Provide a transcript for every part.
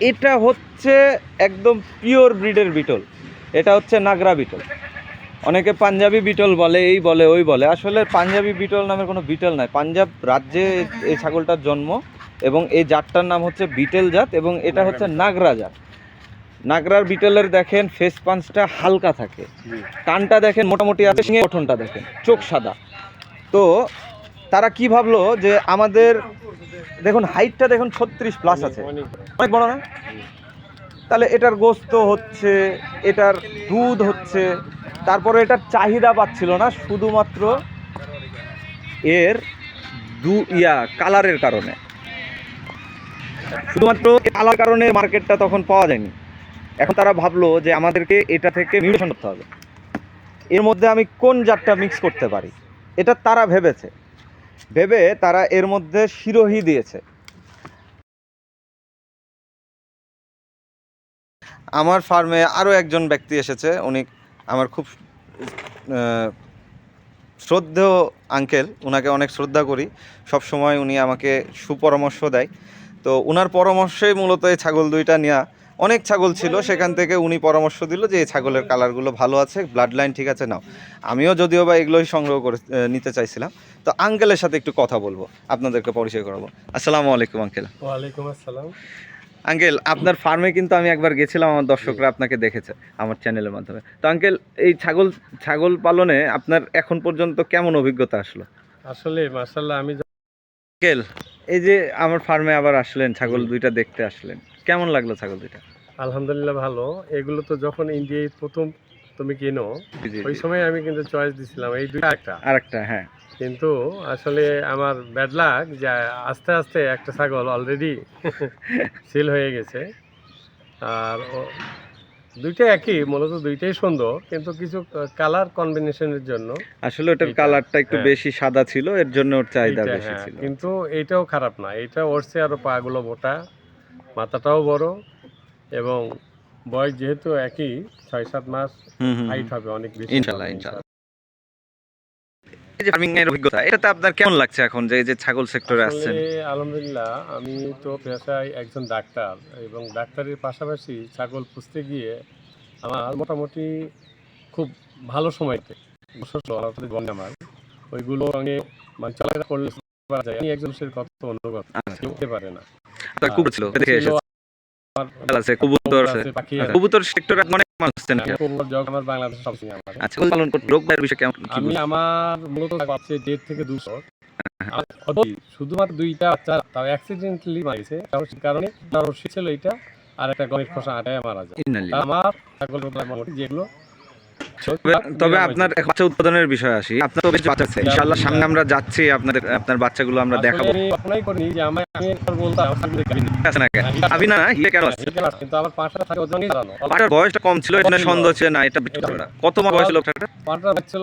এটা হচ্ছে একদম পিওর ব্রিডের বিটল। এটা হচ্ছে নাগরা বিটল। অনেকে পাঞ্জাবি বিটল বলে এই বলে ওই বলে। আসলে পাঞ্জাবি বিটল নামের কোনো বিটল নাই। পাঞ্জাব রাজ্যে এই- ছাগলটার জন্ম এবং এই জাতটার নাম হচ্ছে বিটেল জাত এবং এটা হচ্ছে নাগরা জাত। নাগরার বিটেলের দেখেন ফেস পাঞ্চটা হালকা থাকে। কানটা দেখেন মোটামুটি আছে গঠনটা দেখেন চোখ সাদা। তো তারা কি ভাবলো যে আমাদের দেখুন হাইটটা দেখুন ছত্রিশ প্লাস আছে। অনেক বড় না? তাহলে এটার গোস্ত হচ্ছে এটার দুধ হচ্ছে তারপরে এটার চাহিদা পাচ্ছিল না শুধুমাত্র এর দু ইয়া কালারের কারণে। শুধুমাত্র কালার কারণে মার্কেটটা তখন পাওয়া যায়নি। এখন তারা ভাবলো যে আমাদেরকে এটা থেকে মিউটেশন করতে হবে। এর মধ্যে আমি কোন জাতটা মিক্স করতে পারি? এটা তারা ভেবেছে। ভেবে তারা এর মধ্যে শিরোহি দিয়েছে। আমার ফার্মে আরও একজন ব্যক্তি এসেছে, উনি আমার খুব শ্রদ্ধেয় আঙ্কেল ওনাকে অনেক শ্রদ্ধা করি। সব সময় উনি আমাকে সুপরামর্শ দেয়। তো ওনার পরামর্শেই মূলত এই ছাগল দুইটা নেওয়া অনেক ছাগল ছিল সেখান থেকে উনি পরামর্শ দিল যে এই ছাগলের কালারগুলো ভালো আছে ব্লাড লাইন ঠিক আছে নাও। আমিও যদিও বা এগুলোই সংগ্রহ করে নিতে চাইছিলাম। তো আঙ্কেলের সাথে একটু কথা বলব আপনাদেরকে পরিচয় করাবো। আসসালামু আলাইকুম আঙ্কেল ওয়ালাইকুম আসসালাম। আঙ্কেল আপনার ফার্মে কিন্তু আমি একবার গেছিলাম আমার দর্শকরা আপনাকে দেখেছে আমার চ্যানেলের মাধ্যমে। তো আঙ্কেল এই ছাগল ছাগল পালনে আপনার এখন পর্যন্ত কেমন অভিজ্ঞতা আসলো? আসলে মার্শাল্লাহ আমি আঙ্কেল এই যে আমার ফার্মে আবার আসলেন ছাগল দুইটা দেখতে আসলেন। কেমন লাগল ছাগল দুইটা? আলহামদুলিল্লাহ ভালো। এগুলো তো যখন ইন্ডিয়ায় প্রথম তুমি কিনো ওই সময় আমি কিন্তু চয়েস দিছিলাম এই দুইটা একটা। আর একটা হ্যাঁ। কিন্তু আসলে আমার ব্যাড লাগ যে আস্তে আস্তে একটা ছাগল অলরেডি সেল হয়ে গেছে। আর দুইটা একই মূলত দুইটাই সুন্দর কিন্তু কিছু কালার কম্বিনেশনের জন্য আসলে ওটার কালারটা একটু হ্যাঁ। বেশি সাদা ছিল এর জন্য ওর চাহিদা বেশি হ্যাঁ, ছিল। কিন্তু এটাও খারাপ না এটা ওর ওরছে আরও পাগুলো মোটা মাথাটাও বড় এবং বয়স যেহেতু একই ছয় সাত মাস হাইট হবে অনেক বেশি। ইনশাল্লাহ, ইনশাল্লাহ। এই যে ফার্মিং এর অভিজ্ঞতা এটাতে আপনার কেমন লাগছে এখন যে যে ছাগল সেক্টরে আসছেন? আলহামদুলিল্লাহ আমি তো পেশায় একজন ডাক্তার এবং ডাক্তারের পাশাপাশি ছাগল পুষতে গিয়ে আমার মোটামুটি খুব ভালো সময়তে আমার। ওইগুলো মানে চলাফেরা করলে আমি একজন মানুষের আচ্ছা। পারে না। আপনার কুকুর ছিল দেখে এসেছে। আমার আছে কবুতর আছে। আছে, পাখি আচ্ছা, আছে। কবুতর সেক্টরে অনেক মানুষ আছেন আমি কবুতর জগ আমার বাংলাদেশে সবসময় আমার আচ্ছা ছাগল পালন করতে রোগ বায়ের বিষয়ে কেমন আমি আমার মূলত আছে দেড় থেকে দুশো শুধুমাত্র দুইটা বাচ্চা তাও অ্যাক্সিডেন্টালি মারিছে কারণে তার ছিল এইটা আর একটা গণেশ খোসা আটায় মারা যায়। আমার ছাগল মোটামুটি যেগুলো তবে- আপনার বাচ্চা উৎপাদনের বিষয় আসি আপনার তো বাচ্চা আছে। ইনশাআল্লাহ সামনে আমরা যাচ্ছি আপনাদের আপনার বাচ্চাগুলো আমরা দেখাবো। আমি না কেন? আবি না? ইয়ে কেন আছে? কিন্তু আমার পাঁচটা থাকে ওজনই দাঁড়ানো পাটার বয়সটা কম ছিল এটা সন্দেহ ছিল না এটা। কত মাস বয়স লোকটা পাঁচটা বাচ্চা ছিল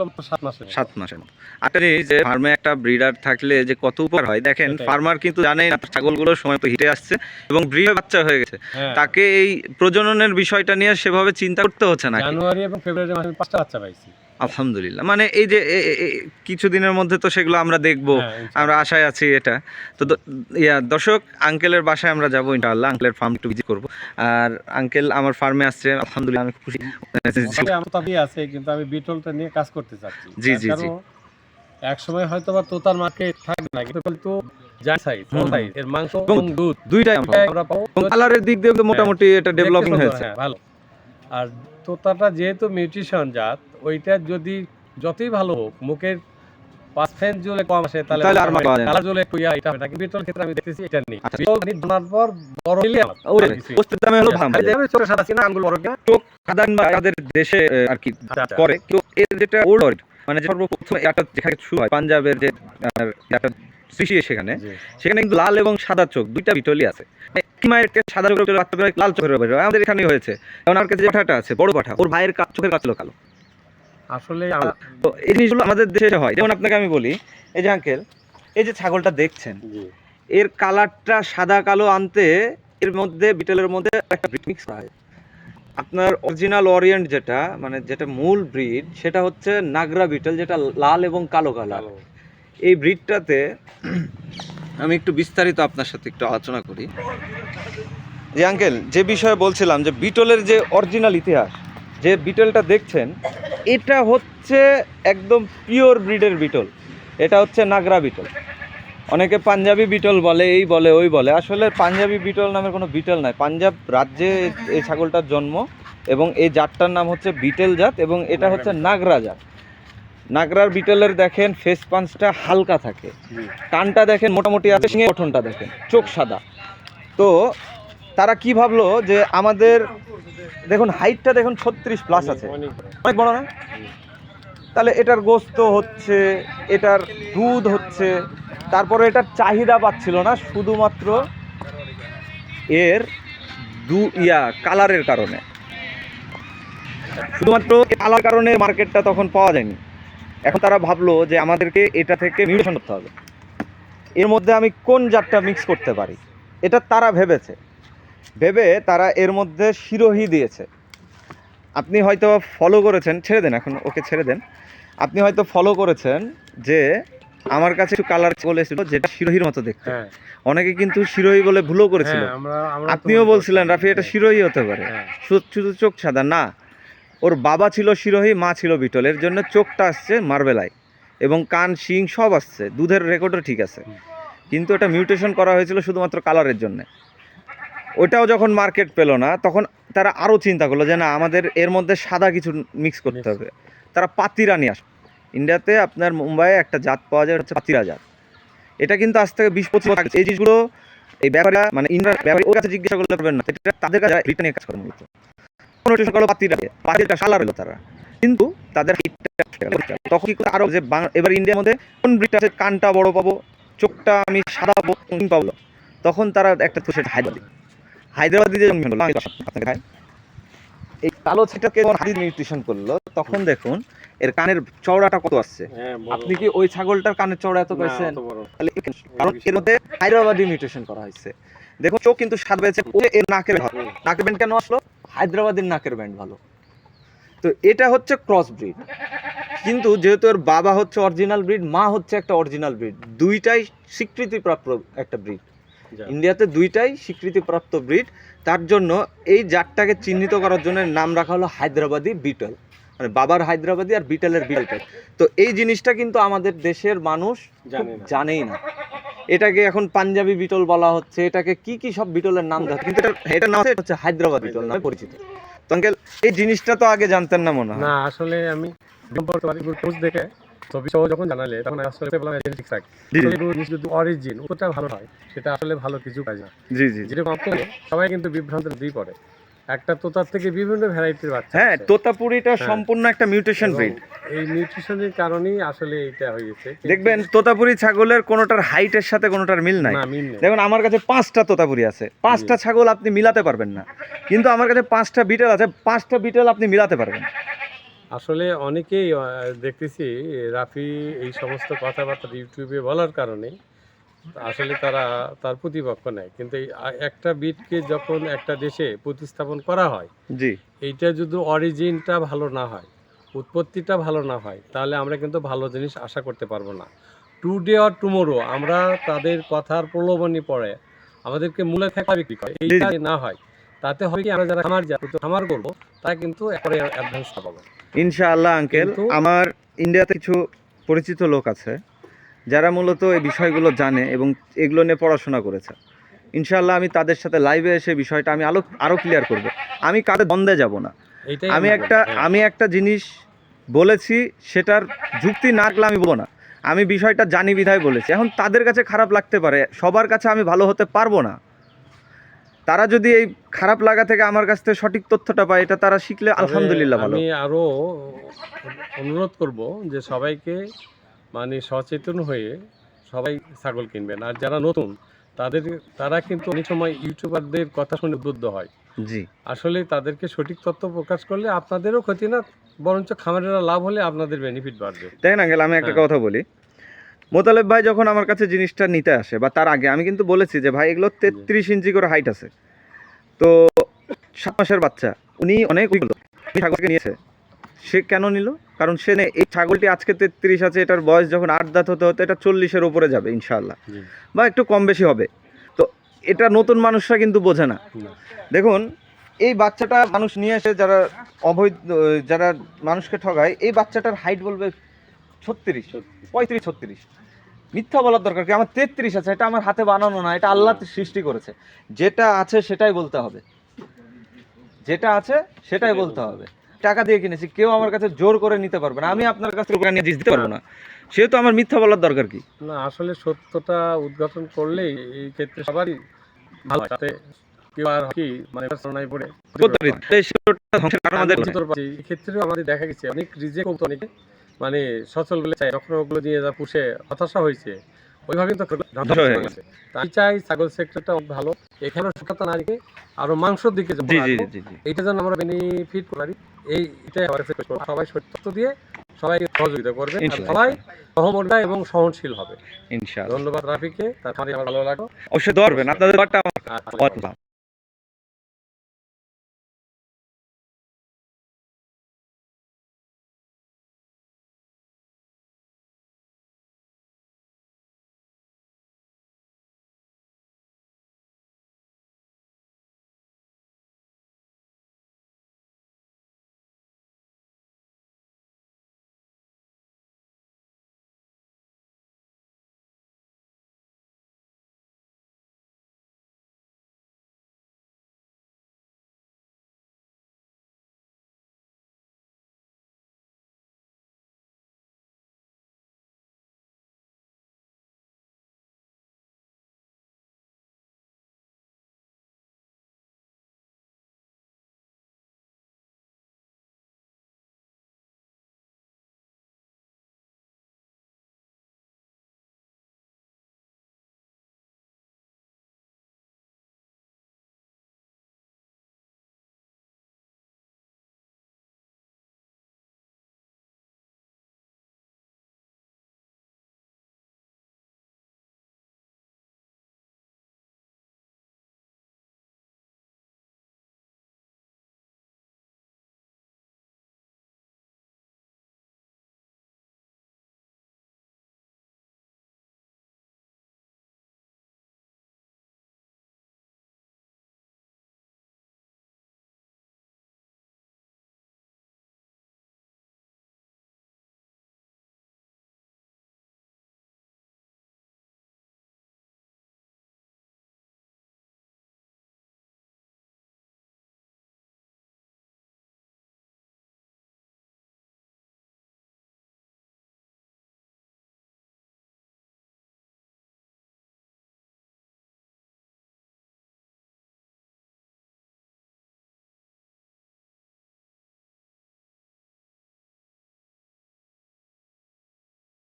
সাত মাসের মতো। একটা যে ফার্মে একটা ব্রিডার থাকলে যে কত উপকার হয় দেখেন ফার্মার কিন্তু জানেন আপনার ছাগলগুলো সময় তো হিটে আসছে এবং ব্রিডার বাচ্চা হয়ে গেছে। হ্যাঁ। তাকে এই প্রজননের বিষয়টা নিয়ে সেভাবে চিন্তা করতে হচ্ছে না জানুয়ারি এবং ফেব্রুয়ারি মাসে পাঁচটা বাচ্চা পাইছি। আলহামদুলিল্লাহ। মানে এই যে কিছুদিনের মধ্যে তো সেগুলো আমরা দেখব হ্যাঁ, আমরা আশায় আছি এটা। তো ইয়া দর্শক আঙ্কেলের বাসায় আমরা যাব ইনশাআল্লাহ আঙ্কেলের ফার্ম একটু ভিজিট করব। আর আঙ্কেল আমার ফার্মে আসছে আলহামদুলিল্লাহ আমি খুশি। আছে কিন্তু আমি বিটলটা নিয়ে কাজ করতে চাচ্ছি। জি, জি, জি। এক সময় হয়তো বা তোতার মার্কেট থাকবে না কিন্তু জান সাইজ সাইজ এর মাংস এবং দুধ দুইটাই আমরা পাবো। কালারের দিক দিয়ে মোটামুটি এটা ডেভেলপিং হয়েছে। হ্যাঁ, ভালো। আর তোতাটা যেহেতু মিউট্রিশন জাত ওইটা যদি যতই ভালো হোক মুখের পার্সেন্ট জুলে কম আসে তাহলে। কালার জুলে একটু ইয়া এটা হবে না। কিন্তু বিটল ক্ষেত্রে আমি দেখতেছি এটা নেই। আচ্ছা। বিটল মানে পর বড় হইলে ওরে বস্তুর দামে হলো দেখবে চোখের সাদা চিনা আঙ্গুল বড় কিনা? চোখ সাধারণ বা তাদের দেশে আর কি আচ্ছা, আচ্ছা। করে কিন্তু এর যেটা ওল্ড মানে যে সর্বপ্রথম এটা যেখানে শুরু হয় পাঞ্জাবের যে একটা সৃষ্টি সেখানে সেখানে কিন্তু লাল এবং সাদা চোখ দুইটা বিটলই আছে। কি মায়ের কাছে সাদা চোখের বাচ্চা বেরোয়, লাল চোখের বেরোয়। আমাদের এখানেই হয়েছে। কারণ আমার কাছে যে পাঠাটা আছে বড় পাঠা ওর ভাইয়ের চোখের কাছে কালো। আসলে তো এই জিনিসগুলো আমাদের দেশে হয়। যেমন আপনাকে আমি বলি এই যে আঙ্কেল এই যে ছাগলটা দেখছেন এর কালারটা সাদা কালো আনতে এর মধ্যে বিটেলের মধ্যে একটা ব্রিড মিক্স করা হয়। আপনার অরিজিনাল ওরিয়েন্ট যেটা মানে যেটা মূল ব্রিড সেটা হচ্ছে নাগরা বিটেল যেটা লাল এবং কালো কালার এই ব্রিডটাতে আমি একটু বিস্তারিত আপনার সাথে একটু আলোচনা করি। যে আঙ্কেল, যে বিষয়ে বলছিলাম যে বিটলের যে অরিজিনাল ইতিহাস, যে বিটলটা দেখছেন, এটা হচ্ছে একদম পিওর ব্রিডের বিটল। এটা হচ্ছে নাগরা বিটল। অনেকে পাঞ্জাবি বিটল বলে, এই বলে, ওই বলে। আসলে পাঞ্জাবি বিটল নামের কোনো বিটল নাই। পাঞ্জাব রাজ্যে এই ছাগলটার জন্ম এবং এই জাতটার নাম হচ্ছে বিটেল জাত এবং এটা হচ্ছে নাগরা জাত। নাগরার বিটলের দেখেন ফেস পাঞ্চটা হালকা থাকে। কানটা দেখেন মোটামুটি আছে সিংহের গঠনটা দেখেন চোখ সাদা। তো তারা কি ভাবলো যে আমাদের দেখুন হাইটটা দেখুন ছত্রিশ প্লাস আছে। অনেক বড়। অনেক বড় না? তাহলে এটার গোস্ত হচ্ছে এটার দুধ হচ্ছে তারপরে এটার চাহিদা পাচ্ছিল না শুধুমাত্র এর দু ইয়া কালারের কারণে। শুধুমাত্র কালার কারণে মার্কেটটা তখন পাওয়া যায়নি। এখন তারা ভাবলো যে আমাদেরকে এটা থেকে মিউটেশন করতে হবে। এর মধ্যে আমি কোন জাতটা মিক্স করতে পারি? এটা তারা ভেবেছে। ভেবে তারা এর মধ্যে শিরোহি দিয়েছে। আপনি হয়তো ফলো করেছেন ছেড়ে দেন এখন ওকে ছেড়ে দেন। আপনি হয়তো ফলো করেছেন যে আমার কাছে একটু কালার চলে এসেছিল যেটা শিরোহির মতো দেখতে। হ্যাঁ। অনেকে কিন্তু শিরোহি বলে ভুলও করেছিল। হ্যাঁ, আপনিও বলছিলেন রাফি এটা শিরোহি হতে পারে। হ্যাঁ, শুধু চোখ সাদা না। ওর বাবা ছিল শিরোহি মা ছিল বিটল। এর জন্য চোখটা আসছে মার্বেলায়। এবং কান শিং সব আসছে। দুধের রেকর্ডও ঠিক আছে। কিন্তু এটা মিউটেশন করা হয়েছিল শুধুমাত্র কালারের জন্য। ওটাও যখন মার্কেট পেল না তখন তারা আরও চিন্তা করল যে না আমাদের এর মধ্যে সাদা কিছু মিক্স করতে হবে। তারা পাতিরা নিয়ে আসে ইন্ডিয়াতে আপনার মুম্বাইয়ে একটা জাত পাওয়া যায় হচ্ছে পাতিরা জাত। এটা কিন্তু আজ থেকে বিশ পঁচিশ বছর এই জিনিসগুলো এই ব্যাপারে মানে ইন্ডিয়ার ব্যাপারে ওর কাছে জিজ্ঞাসা করলে পারবেন না। এটা তাদের কাছে রিটার্নে কাজ করে মূলত। করল তারা। কিন্তু তাদের তখন কি আরও যে এবার ইন্ডিয়ার মধ্যে কোন আছে কানটা বড় পাবো চোখটা আমি সাদা পাবো তখন তারা একটা তো সেটা হায়দ্রাবাদি। হায়দ্রাবাদি জন্ম হলো আপনাকে খাই এই কালো ছেটাকে যখন নিউট্রিশন করল তখন দেখুন এর কানের চওড়াটা কত আসছে? হ্যাঁ, আপনি কি ওই ছাগলটার কানের চওড়া এত না, পেয়েছেন অত বড়। তাহলে কারণ এর মধ্যে হায়দ্রাবাদি মিউটেশন করা হয়েছে। দেখুন চোখ কিন্তু সাত পেয়েছে ও এর নাকের নাকের ব্যান্ড কেন আসলো? হায়দ্রাবাদের নাকের ব্যান্ড ভালো। তো এটা হচ্ছে ক্রস ব্রিড। কিন্তু যেহেতু ওর বাবা হচ্ছে অরিজিনাল ব্রিড মা হচ্ছে একটা অরিজিনাল ব্রিড। দুইটাই স্বীকৃতিপ্রাপ্ত একটা ব্রিড। ইন্ডিয়াতে দুইটাই স্বীকৃতিপ্রাপ্ত ব্রিড। তার জন্য এই জাতটাকে চিহ্নিত করার জন্য নাম রাখা হলো হায়দ্রাবাদি বিটল। মানে বাবার হায়দ্রাবাদি আর বিটলের বিটল। তো এই জিনিসটা কিন্তু আমাদের দেশের মানুষ জানেই না। এটাকে এখন পাঞ্জাবি বিটল বলা হচ্ছে। এটাকে কি কি সব বিটলের নাম দেওয়া কিন্তু এটা এটার নাম হচ্ছে- হায়দ্রাবাদ বিটল নামে পরিচিত। তো আঙ্কেল এই জিনিসটা তো আগে জানতেন না মনে হয়। না আসলে আমি দেখে ছবি সহ যখন জানালে তখন আসলে বললাম যদি অরিজিন ওটা ভালো হয় সেটা আসলে ভালো কিছু কাজ না। জি জি। যেরকম সবাই কিন্তু বিভ্রান্ত দিয়ে পড়ে। একটা তোতার থেকে বিভিন্ন ভ্যারাইটির বাচ্চা হ্যাঁ তোতাপুরিটা হ্যাঁ। সম্পূর্ণ একটা মিউটেশন ব্রিড এই নিউট্রিশনের কারণেই আসলে এটা হয়েছে। দেখবেন তোতাপুরি ছাগলের কোনোটার হাইটের সাথে কোনোটার মিল নাই। দেখুন আমার কাছে পাঁচটা তোতাপুরি আছে। পাঁচটা ছাগল আপনি মিলাতে পারবেন না। কিন্তু আমার কাছে পাঁচটা বিটেল আছে। পাঁচটা বিটেল আপনি মিলাতে পারবেন। আসলে অনেকেই দেখতেছি রাফি এই সমস্ত কথাবার্তা ইউটিউবে বলার কারণে আসলে তারা তার প্রতিপক্ষ নেয়। কিন্তু একটা বিটকে যখন একটা দেশে প্রতিস্থাপন করা হয় জি। এইটা যদি অরিজিনটা ভালো না হয় উৎপত্তিটা ভালো না হয় তাহলে আমরা কিন্তু ভালো জিনিস আশা করতে পারব না। টুডে অর টুমোরো আমরা তাদের কথার প্রলোভনী পড়ে। আমাদেরকে মূলে থাকা বিক্রি করে। এইটা না হয় তাতে হয় কি আমরা যারা খামার যাব খামার করব তারা কিন্তু একবারে অ্যাডভান্স পাবো। ইনশাআল্লাহ আঙ্কেল আমার ইন্ডিয়াতে কিছু পরিচিত লোক আছে। যারা মূলত এই বিষয়গুলো জানে এবং এগুলো নিয়ে পড়াশোনা করেছে। ইনশাআল্লাহ আমি তাদের সাথে লাইভে এসে বিষয়টা আমি আলো আরও ক্লিয়ার করব। আমি কাদের দ্বন্দ্বে যাব না। আমি একটা। আমি একটা জিনিস বলেছি সেটার যুক্তি না রাখলে আমি বলব না। আমি বিষয়টা জানি বিধায় বলেছি। এখন তাদের কাছে খারাপ লাগতে পারে সবার কাছে আমি ভালো হতে পারব না। তারা যদি এই খারাপ লাগা থেকে আমার কাছ থেকে সঠিক তথ্যটা পায় এটা তারা শিখলে আলহামদুলিল্লাহ ভালো। আমি আরও অনুরোধ করব যে সবাইকে মানে সচেতন হয়ে সবাই ছাগল কিনবেন। আর যারা নতুন তাদের তারা কিন্তু অনেক সময় ইউটিউবারদের কথা শুনে উদ্বুদ্ধ হয়। জি। আসলে তাদেরকে সঠিক তথ্য প্রকাশ করলে আপনাদেরও ক্ষতি না বরঞ্চ খামারেরা লাভ হলে আপনাদের বেনিফিট বাড়বে। তাই না আঙ্কেল আমি একটা হ্যাঁ। কথা বলি। মোতালেব ভাই যখন আমার কাছে জিনিসটা নিতে আসে বা তার আগে আমি কিন্তু বলেছি যে ভাই এগুলো তেত্রিশ ইঞ্চি করে হাইট আছে। তো সাত মাসের বাচ্চা উনি অনেক ছাগলকে নিয়েছে। সে কেন নিল? কারণ সে এই ছাগলটি আজকে তেত্রিশ আছে এটার বয়স যখন আট দাঁত হতে হতে এটা চল্লিশের ওপরে যাবে ইনশাল্লাহ বা একটু কম বেশি হবে। তো এটা নতুন মানুষরা কিন্তু বোঝে না। না। দেখুন এই বাচ্চাটা মানুষ নিয়ে এসে যারা অবৈধ যারা মানুষকে ঠগায় এই বাচ্চাটার হাইট বলবে ছত্রিশ পঁয়ত্রিশ ছত্রিশ। মিথ্যা বলার দরকার কি? আমার তেত্রিশ আছে এটা আমার হাতে বানানো না এটা আল্লাহ সৃষ্টি করেছে। যেটা আছে সেটাই বলতে হবে। যেটা আছে সেটাই বলতে হবে। টাকা দিয়ে কিনেছি কেউ আমার কাছে জোর করে নিতে পারবে না। আমি আপনার কাছ থেকে টাকা নিয়ে জিনিস দিতে পারব না। সেহেতু আমার মিথ্যা বলার দরকার কি? না আসলে সত্যটা উদ্ঘাটন করলেই এই ক্ষেত্রে সবারই ভালো তাতে কেউ আর কি মানে পড়ে। ক্ষেত্রেও আমাদের দেখা গেছে অনেক রিজেক্ট অনেকে। মানে সচল বলে চাই যখন ওগুলো দিয়ে যা পুষে হতাশা হয়েছে ওইভাবে তো ধ্বংস ধ্বংস হয়ে হয়ে গেছে। তা চাই ছাগল সেক্টরটা অনেক ভালো। এখানে সুখাতা না রেখে আরও মাংসর দিকে এইটা যেন আমরা বেনিফিট করি এই এটাই আমার কাছে সবাই সত্য দিয়ে সবাইকে সহযোগিতা করবে। সবাই সহমর্দা এবং সহনশীল হবে। ইনশাআল্লাহ ধন্যবাদ রাফিকে তার আমার ভালো লাগল। অবশ্যই ধরবেন আপনাদের